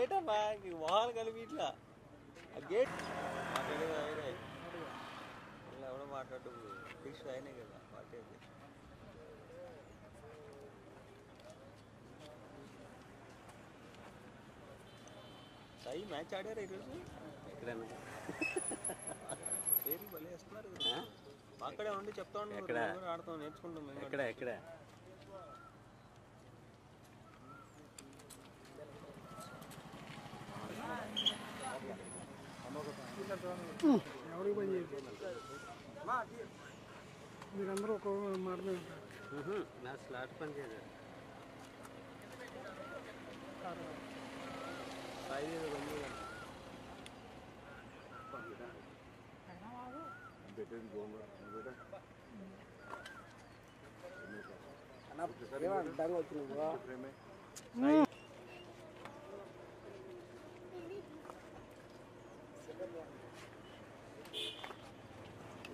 ఏంటమ్మా ఈ మొహాలు కలిపి ఇట్లా. గేట్ మాట్లాడేది ఆయనే. ఇలా ఎవడో మాట్లాడు ఫిక్స్ ఆయనే కదా మాట్లాడేది సాయి మ్యాచ్ ఆడారా ఈరోజు? భలే వేస్తున్నారు. అక్కడే ఉండి చెప్తా కూడా ఆడతాం నేర్చుకుంటాం ఎక్కడ? ఎక్కడ? మీరందరూ ఒక మాట మీద ఉంటారు నా స్లాట్ పని చేయలేదు సాయి ఏదో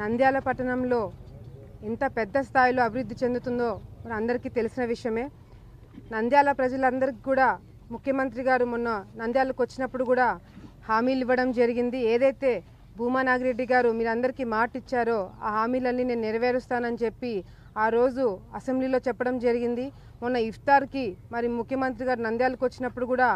నంద్యాల పట్టణంలో ఎంత పెద్ద స్థాయిలో అభివృద్ధి చెందుతుందో మన అందరికీ తెలిసిన విషయమే. నంద్యాల ప్రజలందరికీ కూడా ముఖ్యమంత్రి గారు మొన్న నంద్యాలకు వచ్చినప్పుడు కూడా హామీలు ఇవ్వడం జరిగింది. ఏదైతే భూమా నాగిరెడ్డి గారు మీరందరికీ మాట ఇచ్చారో ఆ హామీలన్నీ నేను నెరవేరుస్తానని చెప్పి ఆ రోజు అసెంబ్లీలో చెప్పడం జరిగింది. మొన్న ఇఫ్తార్కి మరి ముఖ్యమంత్రి గారు నంద్యాలకు వచ్చినప్పుడు కూడా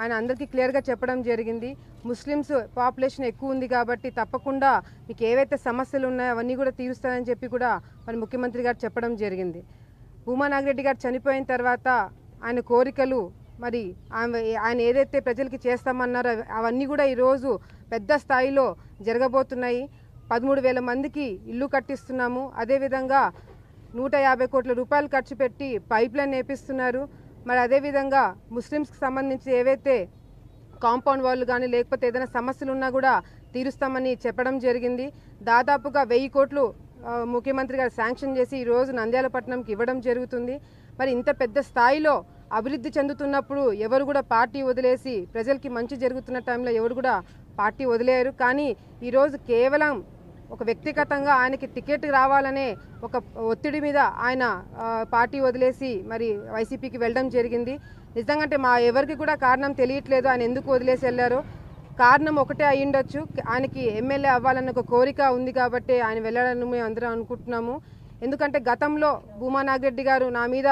ఆయన అందరికీ క్లియర్గా చెప్పడం జరిగింది. ముస్లిమ్స్ పాపులేషన్ ఎక్కువ ఉంది కాబట్టి తప్పకుండా మీకు ఏవైతే సమస్యలు ఉన్నాయో అవన్నీ కూడా తీరుస్తానని చెప్పి కూడా మరి ముఖ్యమంత్రి గారు చెప్పడం జరిగింది. భూమా నాగిరెడ్డి గారు చనిపోయిన తర్వాత ఆయన కోరికలు మరి ఆయన ఏదైతే ప్రజలకి చేస్తామన్నారో అవన్నీ కూడా ఈరోజు పెద్ద స్థాయిలో జరగబోతున్నాయి. పదమూడు వేల మందికి ఇల్లు కట్టిస్తున్నాము. అదేవిధంగా నూట యాభై కోట్ల రూపాయలు ఖర్చు పెట్టి పైప్ లైన్ వేపిస్తున్నారు మరి అదేవిధంగా ముస్లిమ్స్కి సంబంధించి ఏవైతే కాంపౌండ్ వాళ్ళు కానీ లేకపోతే ఏదైనా సమస్యలు ఉన్నా కూడా తీరుస్తామని చెప్పడం జరిగింది. దాదాపుగా వెయ్యి కోట్లు ముఖ్యమంత్రి గారు శాంక్షన్ చేసి ఈ రోజు నంద్యాల పట్టణంకి ఇవ్వడం జరుగుతుంది. మరి ఇంత పెద్ద స్థాయిలో అభివృద్ధి చెందుతున్నప్పుడు ఎవరు కూడా పార్టీ వదిలేసి ప్రజలకి మంచి జరుగుతున్న టైంలో ఎవరు కూడా పార్టీ వదిలేరు. కానీ ఈరోజు కేవలం ఒక వ్యక్తిగతంగా ఆయనకి టికెట్ రావాలనే ఒక ఒత్తిడి మీద ఆయన పార్టీ వదిలేసి మరి వైసీపీకి వెళ్ళడం జరిగింది. నిజంగా అంటే మా ఎవరికి కూడా కారణం తెలియట్లేదు. ఆయన ఎందుకు వదిలేసి వెళ్ళారో? కారణం ఒకటే అయ్యుండొచ్చు ఆయనకి ఎమ్మెల్యే అవ్వాలన్న ఒక కోరిక ఉంది కాబట్టి ఆయన వెళ్ళాలని మేము అందరం అనుకుంటున్నాము. ఎందుకంటే గతంలో భూమా నాగిరెడ్డి గారు నా మీద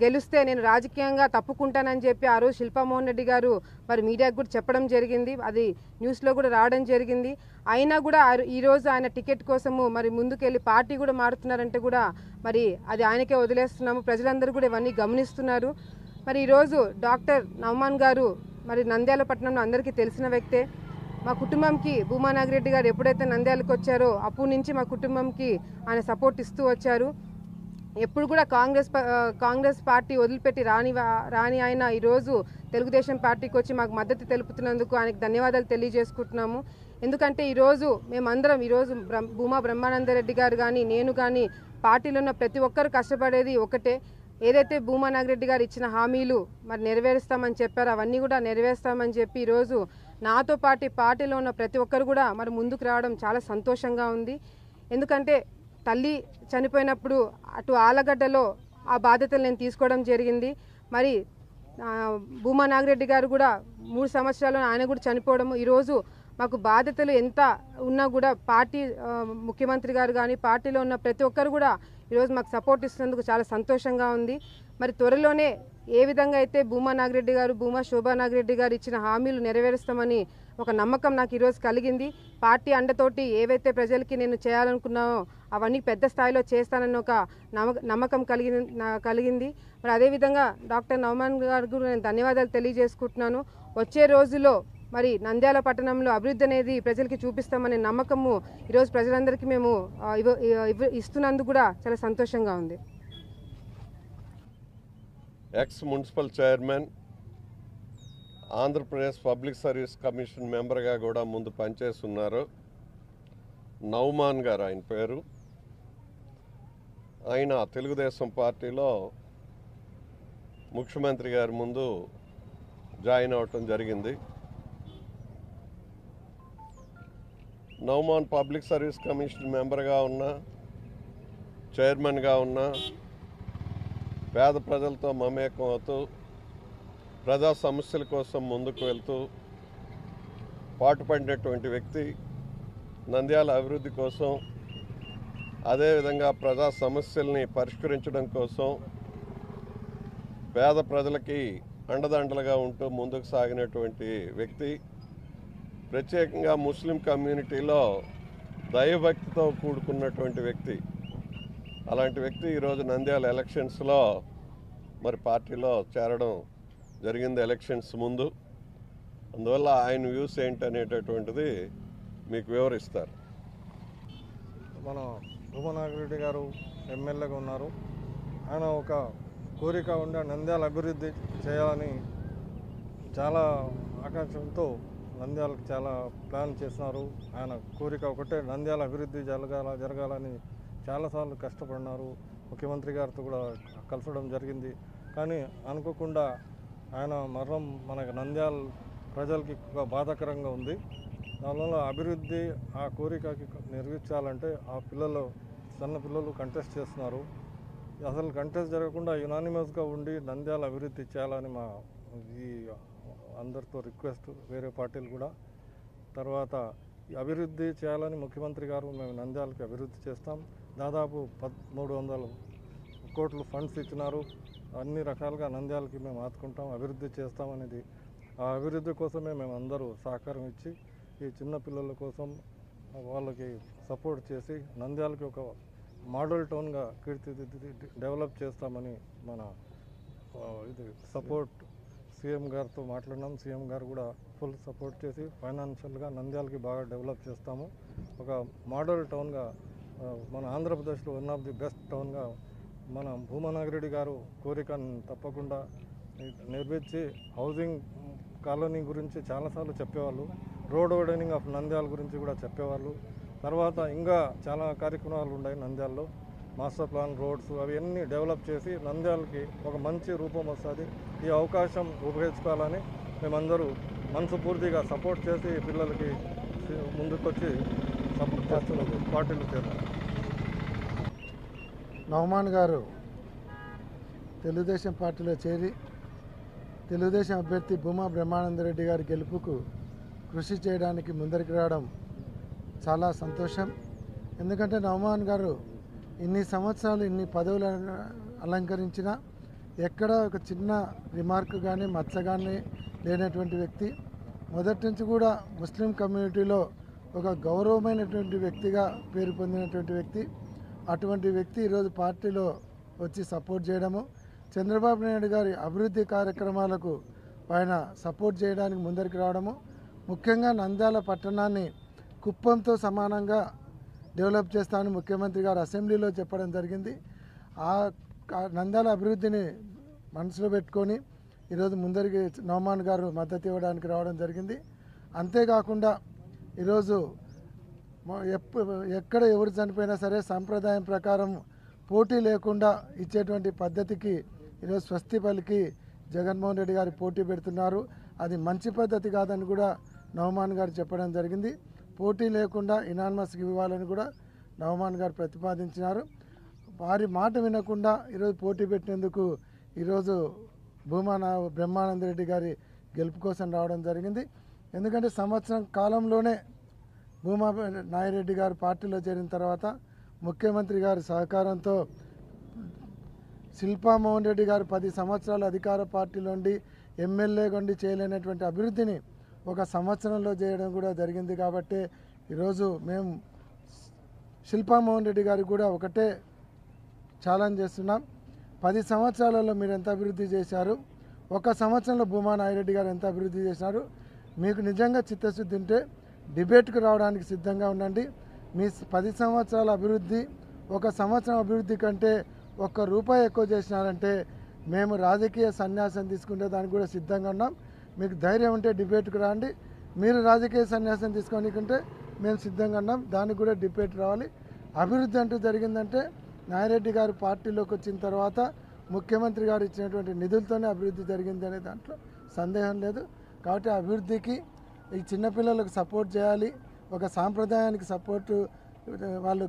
గెలిస్తే నేను రాజకీయంగా తప్పుకుంటానని చెప్పి ఆ రోజు శిల్పామోహన్ రెడ్డి గారు మరి మీడియాకు కూడా చెప్పడం జరిగింది. అది న్యూస్లో కూడా రావడం జరిగింది. అయినా కూడా ఈరోజు ఈ రోజు ఆయన టికెట్ కోసము మరి ముందుకెళ్ళి పార్టీ కూడా మారుతున్నారంటే కూడా మరి అది ఆయనకే వదిలేస్తున్నాము. ప్రజలందరూ కూడా ఇవన్నీ గమనిస్తున్నారు. మరి ఈరోజు డాక్టర్ నవమాన్ గారు మరి నంద్యాల పట్టణంలో అందరికీ తెలిసిన వ్యక్తే. మా కుటుంబంకి భూమానాగిరెడ్డి గారు ఎప్పుడైతే నంద్యాలకు వచ్చారో అప్పటి నుంచి మా కుటుంబంకి ఆయన సపోర్ట్ ఇస్తూ వచ్చారు. ఎప్పుడు కూడా కాంగ్రెస్ కాంగ్రెస్ పార్టీ వదిలిపెట్టి రాని రాని ఆయన ఈరోజు తెలుగుదేశం పార్టీకి వచ్చి మాకు మద్దతు తెలుపుతున్నందుకు ఆయనకు ధన్యవాదాలు తెలియజేసుకుంటున్నాము. ఎందుకంటే ఈరోజు మేమందరం ఈరోజు భూమా బ్రహ్మానందరెడ్డి గారు కానీ నేను కానీ పార్టీలో ఉన్న ప్రతి ఒక్కరు కష్టపడేది ఒకటే. ఏదైతే భూమా నాగిరెడ్డి గారు ఇచ్చిన హామీలు మరి నెరవేరుస్తామని చెప్పారో అవన్నీ కూడా నెరవేరుస్తామని చెప్పి ఈరోజు నాతో పాటు పార్టీలో ఉన్న ప్రతి ఒక్కరు కూడా మరి ముందుకు రావడం చాలా సంతోషంగా ఉంది. ఎందుకంటే తల్లి చనిపోయినప్పుడు అటు ఆలగడ్డలో ఆ బాధ్యతలు నేను తీసుకోవడం జరిగింది. మరి భూమా నాగిరెడ్డి గారు కూడా మూడు సంవత్సరాలు ఆయన కూడా చనిపోవడం ఈరోజు మాకు బాధ్యతలు ఎంత ఉన్నా కూడా పార్టీ ముఖ్యమంత్రి గారు కానీ పార్టీలో ఉన్న ప్రతి ఒక్కరు కూడా ఈరోజు మాకు సపోర్ట్ ఇస్తున్నందుకు చాలా సంతోషంగా ఉంది. మరి త్వరలోనే ఏ విధంగా అయితే భూమా నాగిరెడ్డి గారు భూమా శోభా నాగిరెడ్డి గారు ఇచ్చిన హామీలు నెరవేరుస్తామని ఒక నమ్మకం నాకు ఈరోజు కలిగింది. పార్టీ అండతోటి ఏవైతే ప్రజలకి నేను చేయాలనుకున్నానో అవన్నీ పెద్ద స్థాయిలో చేస్తానన్న ఒక నమ్మకం కలిగి కలిగింది. మరి అదేవిధంగా డాక్టర్ నవమాన్ గారికి నేను ధన్యవాదాలు తెలియజేసుకుంటున్నాను. వచ్చే రోజుల్లో మరి నంద్యాల పట్టణంలో అభివృద్ధి అనేది ప్రజలకి చూపిస్తామనే నమ్మకము ఈరోజు ప్రజలందరికీ మేము ఇవ్వ- ఇస్తున్నందుకు కూడా చాలా సంతోషంగా ఉంది. Ex municipal chairman Andhra Pradesh public service commission మెంబర్గా కూడా ముందు పనిచేస్తున్నారు. నౌమాన్ గారు ఆయన పేరు. ఆయన తెలుగుదేశం పార్టీలో ముఖ్యమంత్రి గారి ముందు జాయిన్ అవటం జరిగింది. నౌమాన్ పబ్లిక్ సర్వీస్ కమిషన్ మెంబర్గా ఉన్న చైర్మన్గా ఉన్న పేద ప్రజలతో మమేకం అవుతూ ప్రజా సమస్యల కోసం ముందుకు వెళ్తూ పాటుపడినటువంటి వ్యక్తి నంద్యాల అభివృద్ధి కోసం అదేవిధంగా ప్రజా సమస్యల్ని పరిష్కరించడం కోసం పేద ప్రజలకి అండదండలుగా ఉంటూ ముందుకు సాగినటువంటి వ్యక్తి ప్రత్యేకంగా ముస్లిం కమ్యూనిటీలో దైవభక్తితో కూడుకున్నటువంటి వ్యక్తి. అలాంటి వ్యక్తి ఈరోజు నంద్యాల ఎలక్షన్స్లో మరి పార్టీలో చేరడం జరిగింది ఎలక్షన్స్ ముందు. అందువల్ల ఆయన వ్యూస్ ఏంటనేటటువంటిది మీకు వివరిస్తారు. మన భూమనాగిరెడ్డి గారు ఎమ్మెల్యేగా ఉన్నారు. ఆయన ఒక కోరిక ఉండే నంద్యాల అభివృద్ధి చేయాలని చాలా ఆకాంక్షలతో నంద్యాలకు చాలా ప్లాన్ చేస్తున్నారు ఆయన కోరిక ఒకటే నంద్యాల అభివృద్ధి జరగాల జరగాలని చాలాసార్లు కష్టపడినారు. ముఖ్యమంత్రి గారితో కూడా కలసడం జరిగింది. కానీ అనుకోకుండా ఆయన మరణం మనకు నంద్యాల ప్రజలకి ఒక బాధాకరంగా ఉంది. దానివల్ల అభివృద్ధి ఆ కోరికకి నిర్వహించాలంటే ఆ పిల్లలు చిన్న పిల్లలు కంటెస్ట్ చేస్తున్నారు. అసలు కంటెస్ట్ జరగకుండా యునానిమస్గా ఉండి నంద్యాల అభివృద్ధి చేయాలని మా ఈ అందరితో రిక్వెస్ట్ వేరే పార్టీలు కూడా. తర్వాత ఈ అభివృద్ధి చేయాలని ముఖ్యమంత్రి గారు మేము నంద్యాలకి అభివృద్ధి చేస్తాం. దాదాపు పదమూడు వందల కోట్లు ఫండ్స్ ఇచ్చినారు. అన్ని రకాలుగా నంద్యాలకి మేము ఆదుకుంటాం అభివృద్ధి చేస్తామనేది ఆ అభివృద్ధి కోసమే మేము అందరూ సహకారం ఇచ్చి ఈ చిన్న పిల్లల కోసం వాళ్ళకి సపోర్ట్ చేసి నంద్యాలకి ఒక మోడల్ టౌన్గా కీర్తిదిద్ది డెవలప్ చేస్తామని మన ఇది సపోర్ట్ సీఎం గారితో మాట్లాడినాం. సీఎం గారు కూడా ఫుల్ సపోర్ట్ చేసి ఫైనాన్షియల్గా నంద్యాలకి బాగా డెవలప్ చేస్తాము. ఒక మోడల్ టౌన్గా మన ఆంధ్రప్రదేశ్లో వన్ ఆఫ్ ది బెస్ట్ టౌన్గా మన భూమనాగిరెడ్డి గారు కోరికను తప్పకుండా నిర్మించి హౌసింగ్ కాలనీ గురించి చాలాసార్లు చెప్పేవాళ్ళు రోడ్ ఓడనింగ్ ఆఫ్ నంద్యాల గురించి కూడా చెప్పేవాళ్ళు. తర్వాత ఇంకా చాలా కార్యక్రమాలు ఉన్నాయి నంద్యాలలో. మాస్టర్ ప్లాన్ రోడ్స్ అవన్నీ డెవలప్ చేసి నంద్యాలకి ఒక మంచి రూపం వస్తుంది. ఈ అవకాశం ఉపయోగించుకోవాలని మేమందరూ మనసుపూర్తిగా సపోర్ట్ చేసి పిల్లలకి ముందుకొచ్చి సపోర్ట్ చేస్తున్నాం పార్టీలు చేద్దాం. నవమాన్ గారు తెలుగుదేశం పార్టీలో చేరి తెలుగుదేశం అభ్యర్థి భూమా బ్రహ్మానందరెడ్డి గారి గెలుపుకు కృషి చేయడానికి ముందరికి రావడం చాలా సంతోషం. ఎందుకంటే నవమాన్ గారు ఇన్ని సంవత్సరాలు ఇన్ని పదవులు అలంకరించిన ఎక్కడ ఒక చిన్న రిమార్క్ కానీ మచ్చ కానీ లేనటువంటి వ్యక్తి. మొదటి నుంచి కూడా ముస్లిం కమ్యూనిటీలో ఒక గౌరవమైనటువంటి వ్యక్తిగా పేరు పొందినటువంటి వ్యక్తి. అటువంటి వ్యక్తి ఈరోజు పార్టీలో వచ్చి సపోర్ట్ చేయడము చంద్రబాబు నాయుడు గారి అభివృద్ధి కార్యక్రమాలకు ఆయన సపోర్ట్ చేయడానికి ముందరికి రావడము ముఖ్యంగా నంద్యాల పట్టణాన్ని కుప్పంతో సమానంగా డెవలప్ చేస్తామని ముఖ్యమంత్రి గారు అసెంబ్లీలో చెప్పడం జరిగింది. ఆ నంద్యాల అభివృద్ధిని మనసులో పెట్టుకొని ఈరోజు ముందరికి నోమాన్ గారు మద్దతు ఇవ్వడానికి రావడం జరిగింది. అంతేకాకుండా ఈరోజు ఎక్కడ ఎవరు చనిపోయినా సరే సంప్రదాయం ప్రకారం పోటీ లేకుండా ఇచ్చేటువంటి పద్ధతికి ఈరోజు స్వస్తి పలికి జగన్మోహన్ రెడ్డి గారు పోటీ పెడుతున్నారు. అది మంచి పద్ధతి కాదని కూడా నవమాన్ గారు చెప్పడం జరిగింది. పోటీ లేకుండా ఇనానమస్కి ఇవ్వాలని కూడా నవమాన్ గారు ప్రతిపాదించినారు. వారి మాట వినకుండా ఈరోజు పోటీ పెట్టినందుకు ఈరోజు భూమాన బ్రహ్మానంద రెడ్డి గారి గెలుపు కోసం రావడం జరిగింది. ఎందుకంటే సంవత్సరం కాలంలోనే భూమా నాయిరెడ్డి గారు పార్టీలో చేరిన తర్వాత ముఖ్యమంత్రి గారి సహకారంతో శిల్పా మోహన్ రెడ్డి గారు పది సంవత్సరాలు అధికార పార్టీలో ఉండి ఎమ్మెల్యేగా ఉండి చేయలేనటువంటి అభివృద్ధిని ఒక సంవత్సరంలో చేయడం కూడా జరిగింది కాబట్టి ఈరోజు మేము శిల్పా మోహన్ రెడ్డి గారికి కూడా ఒకటే ఛాలెంజ్ చేస్తున్నాం. పది సంవత్సరాలలో మీరు ఎంత అభివృద్ధి చేశారు? ఒక సంవత్సరంలో భూమా నాయిరెడ్డి గారు ఎంత అభివృద్ధి చేశారు? మీకు నిజంగా చిత్తశుద్ధి ఉంటే డిబేట్కు రావడానికి సిద్ధంగా ఉండండి. మీ పది సంవత్సరాల అభివృద్ధి ఒక సంవత్సరం అభివృద్ధి కంటే ఒక్క రూపాయి ఎక్కువ చేసినారంటే మేము రాజకీయ సన్యాసం తీసుకుంటే దానికి కూడా సిద్ధంగా ఉన్నాం. మీకు ధైర్యం ఉంటే డిబేట్కు రండి. మీరు రాజకీయ సన్యాసం తీసుకోనికంటే మేము సిద్ధంగా ఉన్నాం. దానికి కూడా డిబేట్ రావాలి. అభివృద్ధి అంటూ జరిగిందంటే నాయిరెడ్డి గారు పార్టీలోకి వచ్చిన తర్వాత ముఖ్యమంత్రి గారు ఇచ్చినటువంటి నిధులతోనే అభివృద్ధి జరిగింది అనే దాంట్లో సందేహం లేదు. కాబట్టి అభివృద్ధికి ఈ చిన్నపిల్లలకు సపోర్ట్ చేయాలి. ఒక సాంప్రదాయానికి సపోర్టు వాళ్ళు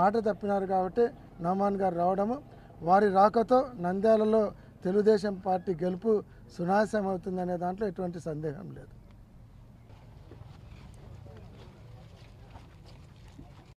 మాట తప్పినారు కాబట్టి నోమాన్ గారు రావడము. వారి రాకతో నంద్యాలలో తెలుగుదేశం పార్టీ గెలుపు సునాశం అవుతుందనే దాంట్లో ఎటువంటి సందేహం లేదు.